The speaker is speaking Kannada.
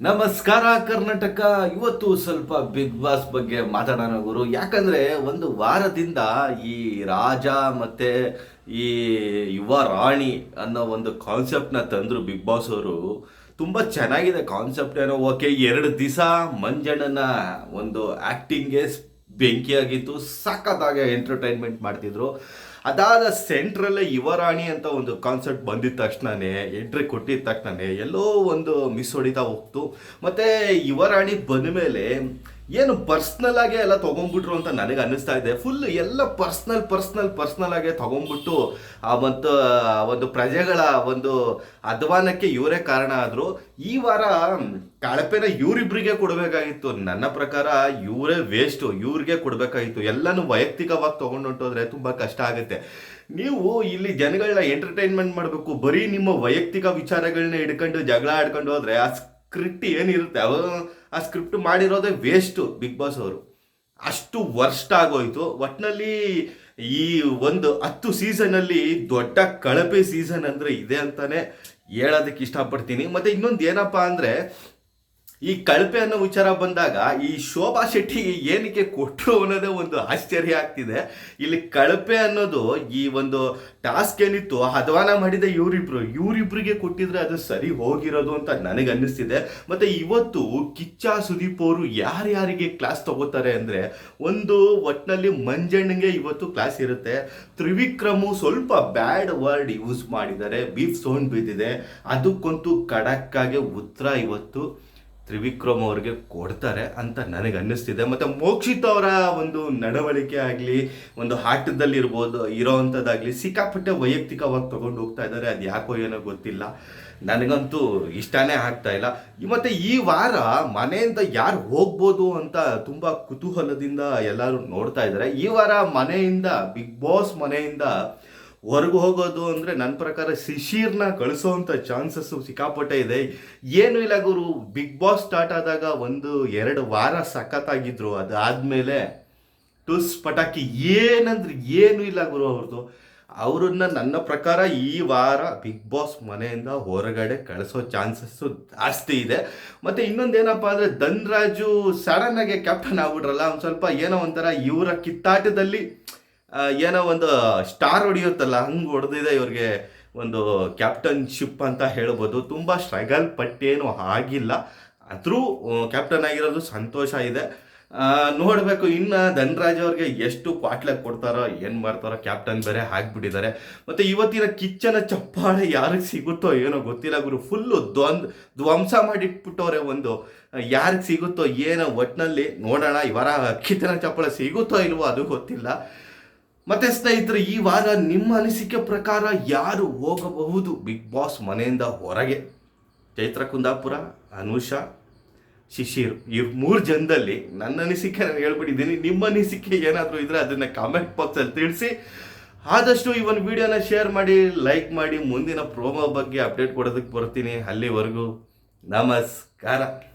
ನಮಸ್ಕಾರ ಕರ್ನಾಟಕ. ಇವತ್ತು ಸ್ವಲ್ಪ ಬಿಗ್ ಬಾಸ್ ಬಗ್ಗೆ ಮಾತಾಡೋಣ ಗುರು. ಯಾಕಂದ್ರೆ ಒಂದು ವಾರದಿಂದ ಈ ರಾಜ ಮತ್ತೆ ಈ ಯುವ ರಾಣಿ ಅನ್ನೋ ಒಂದು ಕಾನ್ಸೆಪ್ಟ್ನ ತಂದ್ರು ಬಿಗ್ ಬಾಸ್ ಅವರು. ತುಂಬ ಚೆನ್ನಾಗಿದೆ ಕಾನ್ಸೆಪ್ಟ್ ಏನೋ. ಓಕೆ, ಎರಡು ದಿವಸ ಮಂಜಣ್ಣನ ಒಂದು ಆ್ಯಕ್ಟಿಂಗ್ಗೆ ಬೆಂಕಿಯಾಗಿತ್ತು. ಸಖತ್ತಾಗಿ ಎಂಟರ್ಟೈನ್ಮೆಂಟ್ ಮಾಡ್ತಿದ್ರು. ಅದಾದ ಸೆಂಟ್ರಲ್ಲೇ ಯುವರಾಣಿ ಅಂತ ಒಂದು ಕಾನ್ಸೆಪ್ಟ್ ಬಂದಿದ ತಕ್ಷಣನೇ ಎಂಟ್ರಿ ಕೊಟ್ಟಿದ ತಕ್ಷಣನೇ ಎಲ್ಲೋ ಒಂದು ಮಿಸ್ ಹೊಡಿತಾ ಹೋಗ್ತು. ಮತ್ತು ಯುವರಾಣಿ ಬಂದ ಮೇಲೆ ಏನು ಪರ್ಸ್ನಲ್ ಆಗೇ ಎಲ್ಲ ತಗೊಂಡ್ಬಿಟ್ರು ಅಂತ ನನಗೆ ಅನ್ನಿಸ್ತಾ ಇದೆ. ಫುಲ್ ಎಲ್ಲ ಪರ್ಸ್ನಲ್ ಪರ್ಸ್ನಲ್ ಪರ್ಸ್ನಲ್ ಆಗಿ ತಗೊಂಡ್ಬಿಟ್ಟು ಆ ಮತ್ತು ಒಂದು ಪ್ರಜೆಗಳ ಒಂದು ಅಧ್ವಾನಕ್ಕೆ ಇವರೇ ಕಾರಣ ಆದ್ರು. ಈ ವಾರ ಕಳಪೆನ ಇವರಿಬ್ರಿಗೆ ಕೊಡಬೇಕಾಗಿತ್ತು. ನನ್ನ ಪ್ರಕಾರ ಇವರೇ ವೇಸ್ಟ್ ಇವ್ರಿಗೆ ಕೊಡಬೇಕಾಗಿತ್ತು. ಎಲ್ಲನೂ ವೈಯಕ್ತಿಕವಾಗಿ ತಗೊಂಡೊಂಟೋದ್ರೆ ತುಂಬಾ ಕಷ್ಟ ಆಗುತ್ತೆ. ನೀವು ಇಲ್ಲಿ ಜನಗಳನ್ನ ಎಂಟರ್ಟೈನ್ಮೆಂಟ್ ಮಾಡಬೇಕು. ಬರೀ ನಿಮ್ಮ ವೈಯಕ್ತಿಕ ವಿಚಾರಗಳನ್ನ ಹಿಡ್ಕೊಂಡು ಜಗಳ ಆಡ್ಕೊಂಡು ಹೋದ್ರೆ ಆ ಸ್ಕ್ರಿಪ್ಟ್ ಏನಿರುತ್ತೆ? ಅವ ಆ ಸ್ಕ್ರಿಪ್ಟ್ ಮಾಡಿರೋದೇ ವೇಸ್ಟು ಬಿಗ್ ಬಾಸ್ ಅವರು. ಅಷ್ಟು ವರ್ಸ್ಟ್ ಆಗೋಯ್ತು. ಒಟ್ಟಿನಲ್ಲಿ ಈ ಒಂದು ಹತ್ತು ಸೀಸನಲ್ಲಿ ದೊಡ್ಡ ಕಳಪೆ ಸೀಸನ್ ಅಂದ್ರೆ ಇದೆ ಅಂತಾನೆ ಹೇಳೋದಕ್ಕೆ ಇಷ್ಟಪಡ್ತೀನಿ. ಮತ್ತೆ ಇನ್ನೊಂದು ಏನಪ್ಪಾ ಅಂದ್ರೆ ಈ ಕಳಪೆ ಅನ್ನೋ ವಿಚಾರ ಬಂದಾಗ ಈ ಶೋಭಾ ಶೆಟ್ಟಿ ಏನಕ್ಕೆ ಕೊಟ್ಟರು ಅನ್ನೋದೇ ಒಂದು ಆಶ್ಚರ್ಯ ಆಗ್ತಿದೆ. ಇಲ್ಲಿ ಕಳಪೆ ಅನ್ನೋದು ಈ ಒಂದು ಟಾಸ್ಕ್ ಏನಿತ್ತು ಹದವಾನ ಮಾಡಿದ ಇವರಿಬ್ರು, ಇವರಿಬ್ರಿಗೆ ಕೊಟ್ಟಿದ್ರೆ ಅದು ಸರಿ ಹೋಗಿರೋದು ಅಂತ ನನಗೆ ಅನ್ನಿಸ್ತಿದೆ. ಮತ್ತೆ ಇವತ್ತು ಕಿಚ್ಚ ಸುದೀಪ್ ಅವರು ಯಾರ್ಯಾರಿಗೆ ಕ್ಲಾಸ್ ತಗೋತಾರೆ ಅಂದರೆ ಒಂದು ಒಟ್ಟಿನಲ್ಲಿ ಮಂಜಣ್ಣಗೆ ಇವತ್ತು ಕ್ಲಾಸ್ ಇರುತ್ತೆ. ತ್ರಿವಿಕ್ರಮು ಸ್ವಲ್ಪ ಬ್ಯಾಡ್ ವರ್ಡ್ ಯೂಸ್ ಮಾಡಿದ್ದಾರೆ ಬೀಫ್ ಸೌಂಡ್ ಬಿದ್ದಿದೆ. ಅದಕ್ಕಂತೂ ಖಡಕ್ಕಾಗಿ ಉತ್ತರ ಇವತ್ತು. ತ್ರಿವಿಕ್ರಮ್ ಅವ್ರಿಗೆ ಕೊಡ್ತಾರೆ ಅಂತ ನನಗೆ ಅನ್ನಿಸ್ತಿದೆ. ಮತ್ತು ಮೋಕ್ಷಿತ್ ಅವರ ಒಂದು ನಡವಳಿಕೆ ಆಗಲಿ, ಒಂದು ಹಾಟದಲ್ಲಿರ್ಬೋದು, ಇರೋ ಇರೋವಂಥದ್ದಾಗಲಿ ಸಿಕ್ಕಾಪಟ್ಟೆ ವೈಯಕ್ತಿಕವಾಗಿ ತೊಗೊಂಡು ಹೋಗ್ತಾ ಇದ್ದಾರೆ. ಅದು ಯಾಕೋ ಏನೋ ಗೊತ್ತಿಲ್ಲ. ನನಗಂತೂ ಇಷ್ಟನೇ ಆಗ್ತಾ ಇಲ್ಲ. ಮತ್ತು ಈ ವಾರ ಮನೆಯಿಂದ ಯಾರು ಹೋಗ್ಬೋದು ಅಂತ ತುಂಬ ಕುತೂಹಲದಿಂದ ಎಲ್ಲರೂ ನೋಡ್ತಾ ಇದ್ದಾರೆ. ಈ ವಾರ ಮನೆಯಿಂದ, ಬಿಗ್ ಬಾಸ್ ಮನೆಯಿಂದ ಹೊರಗೆ ಹೋಗೋದು ಅಂದರೆ ನನ್ನ ಪ್ರಕಾರ ಶಿಶೀರ್ನ ಕಳಿಸೋವಂಥ ಚಾನ್ಸಸ್ಸು ಸಿಕ್ಕಾಪಟ್ಟೆ ಇದೆ. ಏನು ಇಲ್ಲ ಗುರು. ಬಿಗ್ ಬಾಸ್ ಸ್ಟಾರ್ಟ್ ಆದಾಗ ಒಂದು ಎರಡು ವಾರ ಸಖತ್ತಾಗಿದ್ರು. ಅದಾದಮೇಲೆ ಟುಸ್ ಪಟಾಕಿ ಏನಂದ್ರೆ ಏನು ಇಲ್ಲ ಗುರು ಅವ್ರದ್ದು ಅವ್ರನ್ನ ನನ್ನ ಪ್ರಕಾರ ಈ ವಾರ ಬಿಗ್ ಬಾಸ್ ಮನೆಯಿಂದ ಹೊರಗಡೆ ಕಳಿಸೋ ಚಾನ್ಸಸ್ಸು ಜಾಸ್ತಿ ಇದೆ. ಮತ್ತೆ ಇನ್ನೊಂದೇನಪ್ಪ ಅಂದರೆ ಧನ್ರಾಜು ಸಡನ್ನಾಗೆ ಕ್ಯಾಪ್ಟನ್ ಆಗ್ಬಿಟ್ರಲ್ಲ, ಒಂದು ಸ್ವಲ್ಪ ಏನೋ ಒಂಥರ ಇವರ ಕಿತ್ತಾಟದಲ್ಲಿ ಏನೋ ಒಂದು ಸ್ಟಾರ್ ಹೊಡೆಯುತ್ತಲ್ಲ, ಹಂಗೆ ಹೊಡೆದಿದೆ ಇವ್ರಿಗೆ ಒಂದು ಕ್ಯಾಪ್ಟನ್ಶಿಪ್ ಅಂತ ಹೇಳ್ಬೋದು. ತುಂಬ ಸ್ಟ್ರಗಲ್ ಪಟ್ಟೇನು ಆಗಿಲ್ಲ. ಆದರೂ ಕ್ಯಾಪ್ಟನ್ ಆಗಿರೋದು ಸಂತೋಷ ಇದೆ. ನೋಡಬೇಕು, ಇನ್ನು ಧನ್ರಾಜ್ ಅವ್ರಿಗೆ ಎಷ್ಟು ಕ್ವಾಟ್ಲೆ ಕೊಡ್ತಾರೋ, ಏನು ಮಾಡ್ತಾರೋ, ಕ್ಯಾಪ್ಟನ್ ಬೇರೆ ಹಾಕ್ಬಿಟ್ಟಿದ್ದಾರೆ ಮತ್ತು ಇವತ್ತಿನ ಕಿಚ್ಚನ ಚಪ್ಪಾಳೆ ಯಾರಿಗೆ ಸಿಗುತ್ತೋ ಏನೋ ಗೊತ್ತಿಲ್ಲ ಗುರು. ಫುಲ್ಲು ದ್ವಂದ್, ಧ್ವಂಸ ಮಾಡಿಟ್ಬಿಟ್ಟವ್ರೆ ಒಂದು. ಯಾರಿಗೆ ಸಿಗುತ್ತೋ, ಏನೋ ಒಟ್ಟಿನಲ್ಲಿ ನೋಡೋಣ, ಇವರ ಕಿಚ್ಚನ ಚಪ್ಪಾಳೆ ಸಿಗುತ್ತೋ ಇಲ್ವೋ ಅದು ಗೊತ್ತಿಲ್ಲ. ಮತ್ತೆ ಸ್ನೇಹಿತರೆ ಈ ವಾರ ನಿಮ್ಮ ಅನಿಸಿಕೆ ಪ್ರಕಾರ ಯಾರು ಹೋಗಬಹುದು? ಬಿಗ್ ಬಾಸ್ ಮನೆಯಿಂದ ಹೊರಗೆ. ಚೈತ್ರ ಕುಂದಾಪುರ, ಅನುಷಾ, ಶಿಶಿರ್, ಈ ಮೂರು ಜನದಲ್ಲಿ ನನ್ನ ಅನಿಸಿಕೆ ನಾನು ಹೇಳ್ಬಿಟ್ಟಿದ್ದೀನಿ. ನಿಮ್ಮ ಅನಿಸಿಕೆ ಏನಾದರೂ ಇದ್ರೆ ಅದನ್ನ ಕಾಮೆಂಟ್ ಬಾಕ್ಸಲ್ಲಿ ತಿಳಿಸಿ. ಆದಷ್ಟು ಈ ಒಂದು ವಿಡಿಯೋನ ಶೇರ್ ಮಾಡಿ ಲೈಕ್ ಮಾಡಿ, ಮುಂದಿನ ಪ್ರೋಮೋ ಬಗ್ಗೆ ಅಪ್ಡೇಟ್ ಕೊಡೋದಕ್ಕೆ ಬರ್ತೀನಿ. ಅಲ್ಲಿವರೆಗೂ ನಮಸ್ಕಾರ.